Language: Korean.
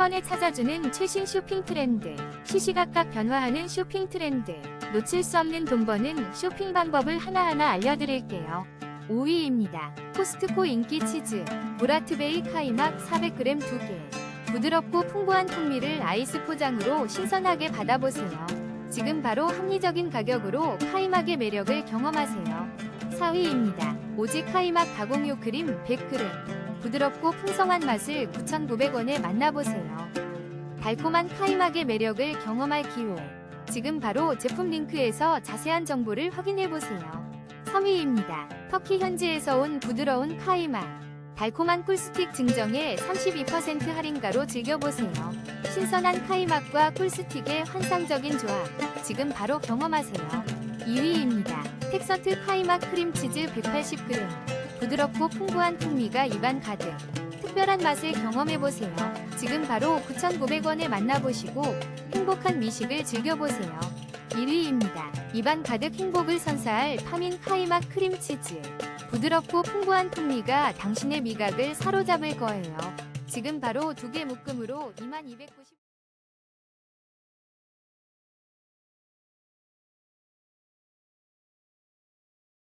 번에 찾아주는 최신 쇼핑 트렌드. 시시각각 변화하는 쇼핑 트렌드. 놓칠 수 없는 돈 버는 쇼핑 방법을 하나하나 알려드릴게요. 5위입니다. 코스트코 인기 치즈. 보라트베이 카이막 400g 2개. 부드럽고 풍부한 풍미를 아이스 포장으로 신선하게 받아보세요. 지금 바로 합리적인 가격으로 카이막의 매력을 경험하세요. 4위입니다. 오직 카이막 가공유 크림 100g. 부드럽고 풍성한 맛을 9,900원에 만나보세요. 달콤한 카이막의 매력을 경험할 기회. 지금 바로 제품 링크에서 자세한 정보를 확인해보세요. 3위입니다. 터키 현지에서 온 부드러운 카이막. 달콤한 꿀스틱 증정에 32% 할인가로 즐겨보세요. 신선한 카이막과 꿀스틱의 환상적인 조합. 지금 바로 경험하세요. 2위입니다. 텍서트 카이막 크림치즈 180g. 부드럽고 풍부한 풍미가 입안 가득. 특별한 맛을 경험해보세요. 지금 바로 9,900원에 만나보시고 행복한 미식을 즐겨보세요. 1위입니다. 입안 가득 행복을 선사할 파민 카이막 크림치즈. 부드럽고 풍부한 풍미가 당신의 미각을 사로잡을 거예요. 지금 바로 두 개 묶음으로 2290